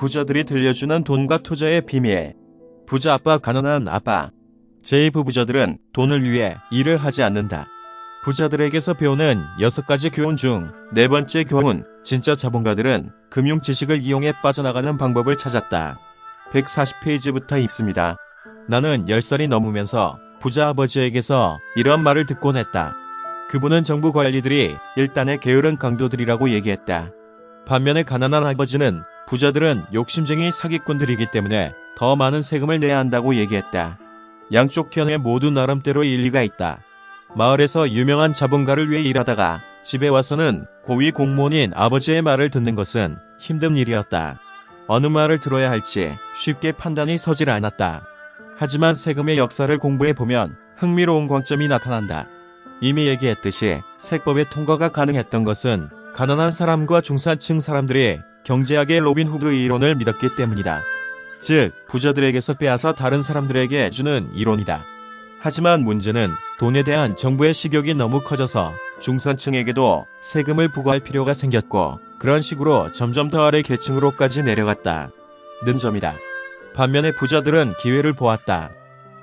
부자들이 들려주는 돈과 투자의 비밀. 부자 아빠, 가난한 아빠. 제2부 부자들은 돈을 위해 일을 하지 않는다. 부자들에게서 배우는 여섯 가지 교훈 중 네 번째 교훈, 진짜 자본가들은 금융 지식을 이용해 빠져나가는 방법을 찾았다. 140페이지부터 읽습니다. 나는 10살이 넘으면서 부자 아버지에게서 이런 말을 듣곤 했다. 그분은 정부 관리들이 일단의 게으른 강도들이라고 얘기했다. 반면에 가난한 아버지는 부자들은 욕심쟁이 사기꾼들이기 때문에 더 많은 세금을 내야 한다고 얘기했다. 양쪽 견해 모두 나름대로 일리가 있다. 마을에서 유명한 자본가를 위해 일하다가 집에 와서는 고위 공무원인 아버지의 말을 듣는 것은 힘든 일이었다. 어느 말을 들어야 할지 쉽게 판단이 서질 않았다. 하지만 세금의 역사를 공부해 보면 흥미로운 관점이 나타난다. 이미 얘기했듯이 세법의 통과가 가능했던 것은 가난한 사람과 중산층 사람들이 경제학의 로빈 후드 이론을 믿었기 때문이다. 즉, 부자들에게서 빼앗아 다른 사람들에게 주는 이론이다. 하지만 문제는 돈에 대한 정부의 식욕이 너무 커져서 중산층에게도 세금을 부과할 필요가 생겼고 그런 식으로 점점 더 아래 계층으로까지 내려갔다. 는 점이다. 반면에 부자들은 기회를 보았다.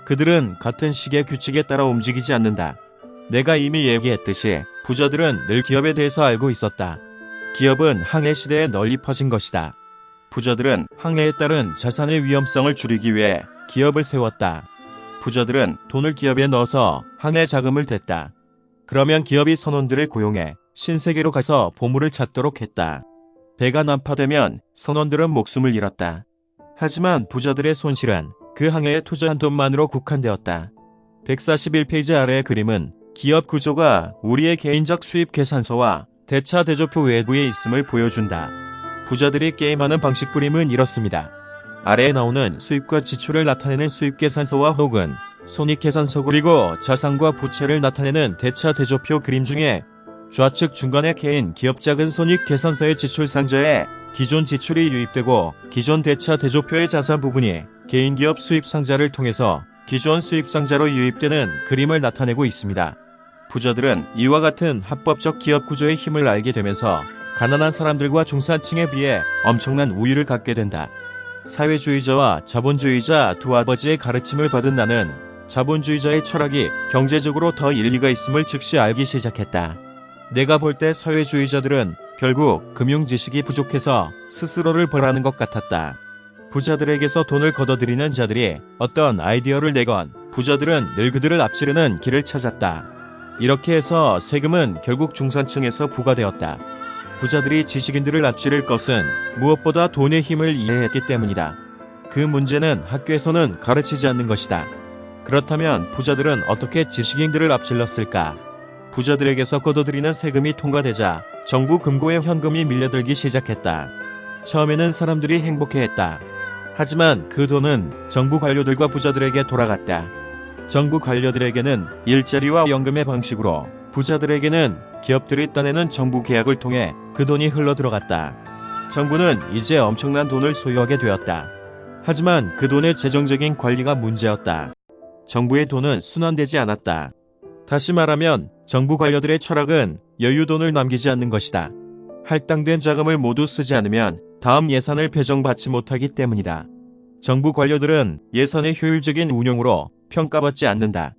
그들은 같은 시계 규칙에 따라 움직이지 않는다. 내가 이미 얘기했듯이 부자들은 늘 기업에 대해서 알고 있었다. 기업은 항해 시대에 널리 퍼진 것이다. 부자들은 항해에 따른 자산의 위험성을 줄이기 위해 기업을 세웠다. 부자들은 돈을 기업에 넣어서 항해 자금을 댔다. 그러면 기업이 선원들을 고용해 신세계로 가서 보물을 찾도록 했다. 배가 난파되면 선원들은 목숨을 잃었다. 하지만 부자들의 손실은 그 항해에 투자한 돈만으로 국한되었다. 141페이지 아래의 그림은 기업 구조가 우리의 개인적 수입 계산서와 대차 대조표 외부에 있음을 보여준다. 부자들이 게임하는 방식 그림은 이렇습니다. 아래에 나오는 수입과 지출을 나타내는 수입계산서와 혹은 손익계산서 그리고 자산과 부채를 나타내는 대차 대조표 그림 중에 좌측 중간에 개인 기업 작은 손익계산서의 지출 상자에 기존 지출이 유입되고 기존 대차 대조표의 자산 부분이 개인 기업 수입 상자를 통해서 기존 수입 상자로 유입되는 그림을 나타내고 있습니다. 부자들은 이와 같은 합법적 기업 구조의 힘을 알게 되면서 가난한 사람들과 중산층에 비해 엄청난 우위를 갖게 된다. 사회주의자와 자본주의자 두 아버지의 가르침을 받은 나는 자본주의자의 철학이 경제적으로 더 일리가 있음을 즉시 알기 시작했다. 내가 볼 때 사회주의자들은 결국 금융 지식이 부족해서 스스로를 벌하는 것 같았다. 부자들에게서 돈을 걷어들이는 자들이 어떤 아이디어를 내건 부자들은 늘 그들을 앞지르는 길을 찾았다. 이렇게 해서 세금은 결국 중산층에서 부과되었다. 부자들이 지식인들을 앞지를 것은 무엇보다 돈의 힘을 이해했기 때문이다. 그 문제는 학교에서는 가르치지 않는 것이다. 그렇다면 부자들은 어떻게 지식인들을 앞질렀을까? 부자들에게서 걷어들이는 세금이 통과되자 정부 금고에 현금이 밀려들기 시작했다. 처음에는 사람들이 행복해했다. 하지만 그 돈은 정부 관료들과 부자들에게 돌아갔다. 정부 관료들에게는 일자리와 연금의 방식으로 부자들에게는 기업들이 따내는 정부 계약을 통해 그 돈이 흘러 들어갔다. 정부는 이제 엄청난 돈을 소유하게 되었다. 하지만 그 돈의 재정적인 관리가 문제였다. 정부의 돈은 순환되지 않았다. 다시 말하면 정부 관료들의 철학은 여유돈을 남기지 않는 것이다. 할당된 자금을 모두 쓰지 않으면 다음 예산을 배정받지 못하기 때문이다. 정부 관료들은 예산의 효율적인 운용으로 평가받지 않는다.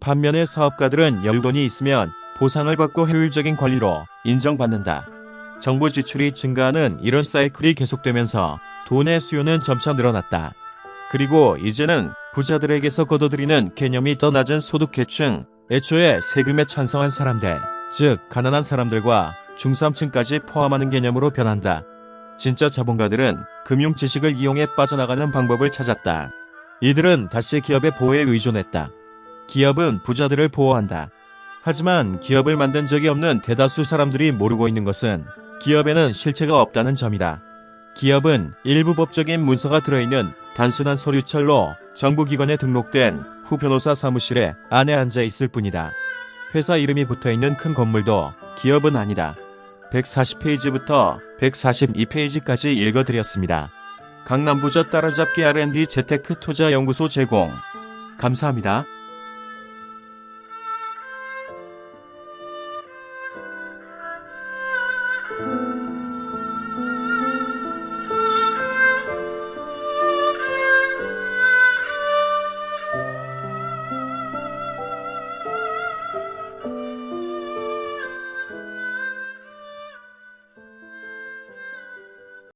반면에 사업가들은 여유돈이 있으면 보상을 받고 효율적인 관리로 인정받는다. 정부 지출이 증가하는 이런 사이클이 계속되면서 돈의 수요는 점차 늘어났다. 그리고 이제는 부자들에게서 걷어들이는 개념이 더 낮은 소득계층, 애초에 세금에 찬성한 사람들, 즉 가난한 사람들과 중산층까지 포함하는 개념으로 변한다. 진짜 자본가들은 금융 지식을 이용해 빠져나가는 방법을 찾았다. 이들은 다시 기업의 보호에 의존했다. 기업은 부자들을 보호한다. 하지만 기업을 만든 적이 없는 대다수 사람들이 모르고 있는 것은 기업에는 실체가 없다는 점이다. 기업은 일부 법적인 문서가 들어있는 단순한 서류철로 정부기관에 등록된 후 변호사 사무실에 안에 앉아 있을 뿐이다. 회사 이름이 붙어 있는 큰 건물도 기업은 아니다. 140페이지부터 142페이지까지 읽어드렸습니다. 강남부저 따라잡기 R&D 재테크 투자 연구소 제공. 감사합니다.